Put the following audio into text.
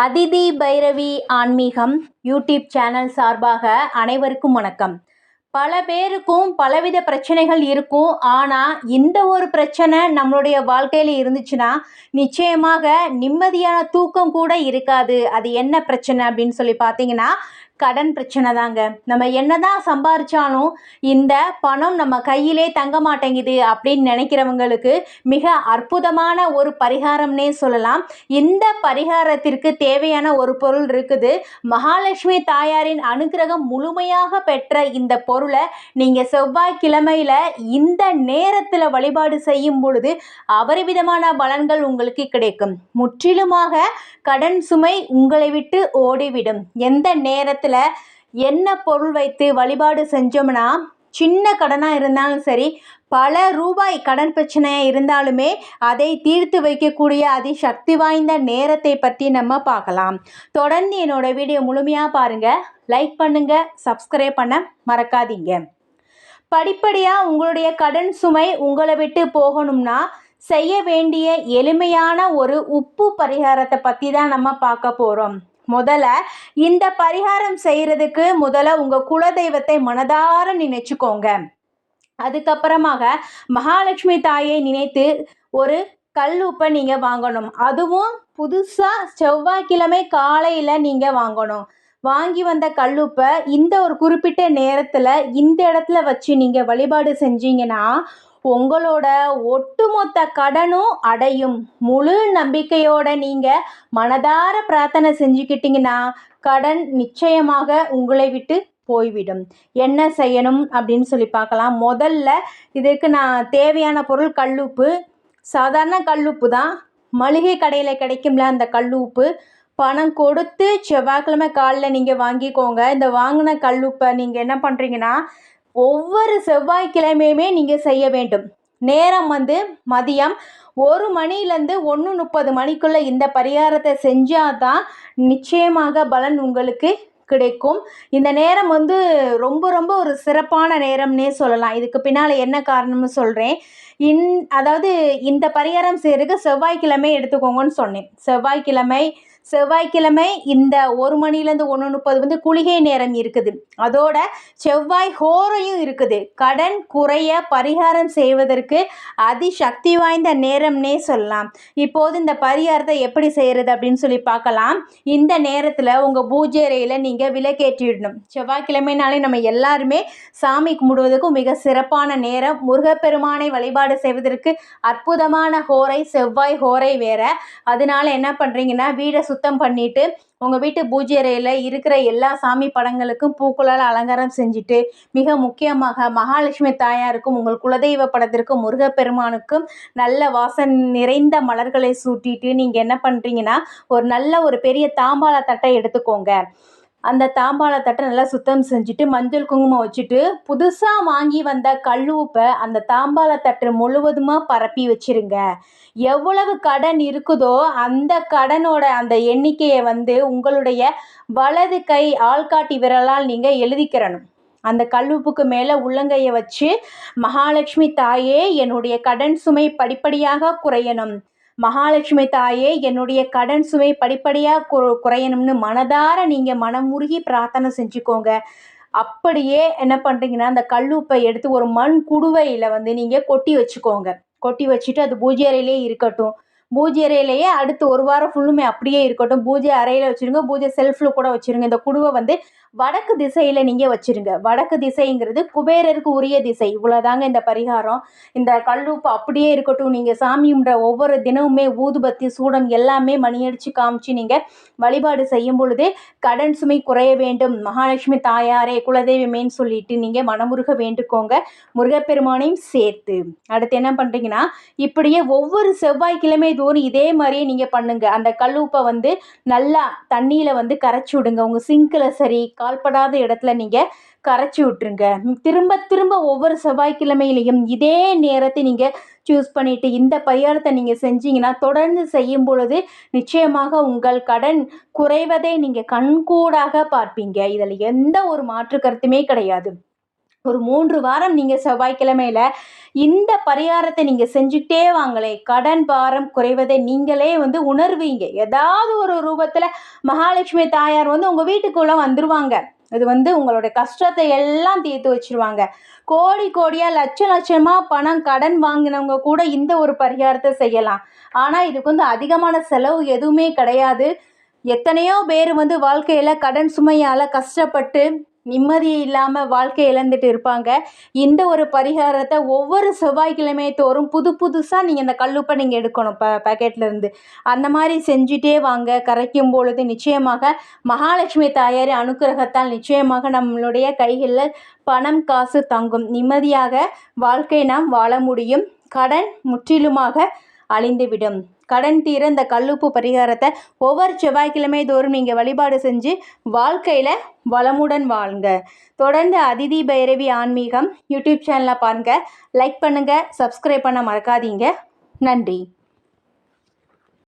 அதிதி பைரவி ஆன்மீகம் YouTube channel சார்பாக அனைவருக்கும் வணக்கம். பல பேருக்கும் பலவித பிரச்சனைகள் இருக்கும். ஆனால் இந்த ஒரு பிரச்சனை நம்மளுடைய வாழ்க்கையில் இருந்துச்சுன்னா நிச்சயமாக நிம்மதியான தூக்கம் கூட இருக்காது. அது என்ன பிரச்சனை அப்படின்னு சொல்லி பார்த்தீங்கன்னா கடன் பிரச்சனை தாங்க. நம்ம என்னதான் சம்பாரிச்சாலும் இந்த பணம் நம்ம கையிலே தங்க மாட்டேங்குது அப்படின்னு நினைக்கிறவங்களுக்கு மிக அற்புதமான ஒரு பரிகாரம்னே சொல்லலாம். இந்த பரிகாரத்திற்கு தேவையான ஒரு பொருள் இருக்குது. மகாலட்சுமி தாயாரின் அனுகிரகம் முழுமையாக பெற்ற இந்த பொருளை நீங்கள் செவ்வாய்க்கிழமையில் இந்த நேரத்தில் வழிபாடு செய்யும் பொழுது அபரிவிதமான பலன்கள் உங்களுக்கு கிடைக்கும். முற்றிலுமாக கடன் சுமை உங்களை விட்டு ஓடிவிடும். எந்த நேரத்தில் என்ன பொருள் வைத்து வழிபாடு செஞ்சோம்னா சின்ன கடனாக இருந்தாலும் சரி பல ரூபாய் கடன் பிரச்சனையாக இருந்தாலுமே அதை தீர்த்து வைக்கக்கூடிய அதி சக்தி வாய்ந்த நேரத்தை பற்றி நம்ம பார்க்கலாம். தொடர்ந்து என்னோட வீடியோ முழுமையாக பாருங்கள் லைக் பண்ணுங்கள் சப்ஸ்கிரைப் பண்ண மறக்காதீங்க. படிப்படியாக உங்களுடைய கடன் சுமை உங்களை விட்டு போகணும்னா செய்ய வேண்டிய எளிமையான ஒரு உப்பு பரிகாரத்தை பற்றி தான் நம்ம பார்க்க போகிறோம் முதல்ல இந்த பரிகாரம் செய்கிறதுக்கு முதல்ல உங்கள் குலதெய்வத்தை மனதார நினைச்சுக்கோங்க. அதுக்கப்புறமாக மகாலட்சுமி தாயை நினைத்து ஒரு கல் உப்பை நீங்கள் வாங்கணும். அதுவும் புதுசாக செவ்வாய்க்கிழமை காலையில் நீங்கள் வாங்கணும். வாங்கி வந்த கல்லுப்பை இந்த ஒரு குறிப்பிட்ட நேரத்தில் இந்த இடத்துல வச்சு நீங்கள் வழிபாடு செஞ்சீங்கன்னா உங்களோட ஒட்டுமொத்த கடனும் அடையும். முழு நம்பிக்கையோட நீங்கள் மனதார பிரார்த்தனை செஞ்சுக்கிட்டிங்கன்னா கடன் நிச்சயமாக உங்களை விட்டு போய்விடும். என்ன செய்யணும் அப்படின்னு சொல்லி பார்க்கலாம். முதல்ல இதுக்கு நான் தேவையான பொருள் கல்லுப்பு. சாதாரண கல்லுப்பு தான். மளிகை கடையில் கிடைக்கும்ல அந்த கல்லுப்பு. பணம் கொடுத்து செவ்வாய்க்கிழமை காலைல நீங்கள் வாங்கிக்கோங்க. இந்த வாங்கின கல்லுப்பை நீங்கள் என்ன பண்ணுறீங்கன்னா ஒவ்வொரு செவ்வாய்க்கிழமையுமே நீங்கள் செய்ய வேண்டும். நேரம் வந்து மதியம் ஒரு மணிலேருந்து ஒன்று முப்பது மணிக்குள்ளே இந்த பரிகாரத்தை செஞ்சால் தான் நிச்சயமாக பலன் உங்களுக்கு கிடைக்கும். இந்த நேரம் வந்து ரொம்ப ரொம்ப ஒரு சிறப்பான நேரம்னே சொல்லலாம். இதுக்கு பின்னால் என்ன காரணம்னு சொல்கிறேன் இன் அதாவது இந்த பரிகாரம் செய்கிறதுக்கு செவ்வாய்க்கிழமை எடுத்துக்கோங்கன்னு சொன்னேன். செவ்வாய்க்கிழமை செவ்வாய்க்கிழமை இந்த ஒரு மணிலேருந்து ஒன்று முப்பது வந்து குளிகை நேரம் இருக்குது. அதோட செவ்வாய் ஹோரையும் இருக்குது. கடன் குறைய பரிகாரம் செய்வதற்கு அதிசக்தி வாய்ந்த நேரம்னே சொல்லலாம். இப்போது இந்த பரிகாரத்தை எப்படி செய்கிறது அப்படின்னு சொல்லி பார்க்கலாம். இந்த நேரத்தில் உங்கள் பூஜை அறையில் நீங்கள் விலக்கேற்றிடணும் செவ்வாய்க்கிழமைனாலே நம்ம எல்லாருமே சாமி கும்பிடுவதற்கும் மிக சிறப்பான நேரம். முருகப்பெருமானை வழிபாடு செய்வதற்கு அற்புதமான ஹோரை செவ்வாய் ஹோரை வேற. அதனால என்ன பண்ணுறீங்கன்னா வீடை சுத்தம் பண்ணிவிட்டு உங்கள் வீட்டு பூஜை அறையில் இருக்கிற எல்லா சாமி படங்களுக்கும் பூக்களால் அலங்காரம் செஞ்சுட்டு மிக முக்கியமாக மகாலட்சுமி தாயாருக்கும் உங்கள் குலதெய்வ படத்திற்கும் முருகப்பெருமானுக்கும் நல்ல வாசன் நிறைந்த மலர்களை சூட்டிட்டு நீங்கள் என்ன பண்ணுறீங்கன்னா ஒரு நல்ல ஒரு பெரிய தாம்பாள தட்டை எடுத்துக்கோங்க. அந்த தாம்பாள தட்டை நல்லா சுத்தம் செஞ்சுட்டு மஞ்சள் குங்குமம் வச்சுட்டு புதுசாக வாங்கி வந்த கல் உப்பை அந்த தாம்பாள தட்டு முழுவதுமாக பரப்பி வச்சிருங்க. எவ்வளவு கடன் இருக்குதோ அந்த கடனோட அந்த எண்ணிக்கையை வந்து உங்களுடைய வலது கை ஆள்காட்டி விரலால் நீங்கள் எழுதிக்கிறணும். அந்த கல்லுப்புக்கு மேலே உள்ளங்கையை வச்சு மகாலட்சுமி தாயே என்னுடைய கடன் சுமை படிப்படியாக குறையணும். மகாலட்சுமி தாயே என்னுடைய கடன் சுமை படிப்படியாக கு குறையணும்னு மனதார நீங்கள் மனமுருகி பிரார்த்தனை செஞ்சுக்கோங்க. அப்படியே என்ன பண்ணுறீங்கன்னா அந்த கல்லுப்பை எடுத்து ஒரு மண் குடுவையில் வந்து நீங்கள் கொட்டி வச்சுக்கோங்க. கொட்டி வச்சுட்டு அது பூஜை அறையிலே இருக்கட்டும். பூஜை அறையிலேயே அடுத்து ஒரு வாரம் ஃபுல்லுமே அப்படியே இருக்கட்டும். பூஜை அறையில் வச்சுருங்க. பூஜை செல்ஃபில் கூட வச்சுருங்க. இந்த குடுவை வந்து வடக்கு திசையில் நீங்கள் வச்சுருங்க. வடக்கு திசைங்கிறது குபேரருக்கு உரிய திசை. இவ்வளோதாங்க இந்த பரிகாரம். இந்த கல்லுப்பு அப்படியே இருக்கட்டும். நீங்கள் சாமி ஒவ்வொரு தினமுமே ஊதுபத்தி சூடம் எல்லாமே மணியடிச்சு காமிச்சு நீங்கள் வழிபாடு செய்யும் பொழுதே கடன் சுமை குறைய வேண்டும். மகாலட்சுமி தாயாரே குலதெய்வமேன்னு சொல்லிட்டு நீங்கள் மனமுருக வேண்டுக்கோங்க. முருகப்பெருமானையும் சேர்த்து. அடுத்து என்ன பண்ணுறீங்கன்னா இப்படியே ஒவ்வொரு செவ்வாய்க்கிழமை தோறும் இதே மாதிரியே நீங்கள் பண்ணுங்கள் அந்த கல்லுப்பை வந்து நல்லா தண்ணியில் வந்து கரைச்சி விடுங்க. உங்கள் சிங்கில் சரி கால்படாத இடத்துல நீங்கள் கரைச்சி விட்ருங்க திரும்ப திரும்ப ஒவ்வொரு செவ்வாய்க்கிழமையிலையும் இதே நேரத்தை நீங்கள் சூஸ் பண்ணிவிட்டு இந்த பரிகாரத்தை நீங்கள் செஞ்சீங்கன்னா தொடர்ந்து செய்யும் பொழுது நிச்சயமாக உங்கள் கடன் குறைவதை நீங்கள் கண்கூடாக பார்ப்பீங்க. இதில் எந்த ஒரு மாற்று கருத்துமே கிடையாது. ஒரு மூன்று வாரம் நீங்கள் செவ்வாய்க்கிழமையில இந்த பரிகாரத்தை நீங்கள் செஞ்சுக்கிட்டே வாங்களே. கடன் பாரம் குறைவதை நீங்களே வந்து உணர்வீங்க. ஏதாவது ஒரு ரூபத்தில் மகாலட்சுமி தாயார் வந்து உங்கள் வீட்டுக்குள்ளே வந்துருவாங்க. இது வந்து உங்களுடைய கஷ்டத்தை எல்லாம் தீர்த்து வச்சிருவாங்க. கோடி கோடியாக லட்ச லட்சமாக பணம் கடன் வாங்கினவங்க கூட இந்த ஒரு பரிகாரத்தை செய்யலாம். ஆனால் இதுக்கு வந்து அதிகமான செலவு எதுவுமே கிடையாது. எத்தனையோ பேர் வந்து வாழ்க்கையில் கடன் சுமையால் கஷ்டப்பட்டு நிம்மதி இல்லாமல் வாழ்க்கை இழந்துட்டு இருப்பாங்க. இந்த ஒரு பரிகாரத்தை ஒவ்வொரு செவ்வாய்க்கிழமை தோறும் புது புதுசாக நீங்கள் இந்த கல்லுப்பை நீங்கள் எடுக்கணும். ப பேக்கெட்லேருந்து அந்த மாதிரி செஞ்சுட்டே வாங்க. கரைக்கும் பொழுது நிச்சயமாக மகாலட்சுமி தாயார் அனுக்கிரகத்தால் நிச்சயமாக நம்மளுடைய கைகளில் பணம் காசு தங்கும். நிம்மதியாக வாழ்க்கை நாம் வாழ முடியும். கடன் முற்றிலுமாக அழிந்துவிடும். கடன் தீர இந்த கல்லுப்பு பரிகாரத்தை ஒவ்வொரு செவ்வாய்க்கிழமை தோறும் நீங்கள் வழிபாடு செஞ்சு வாழ்க்கையில் வளமுடன் வாழுங்க. தொடர்ந்து அதிதி பைரவி ஆன்மீகம் யூடியூப் சேனலை பாருங்கள் லைக் பண்ணுங்கள் சப்ஸ்கிரைப் பண்ண மறக்காதீங்க. நன்றி.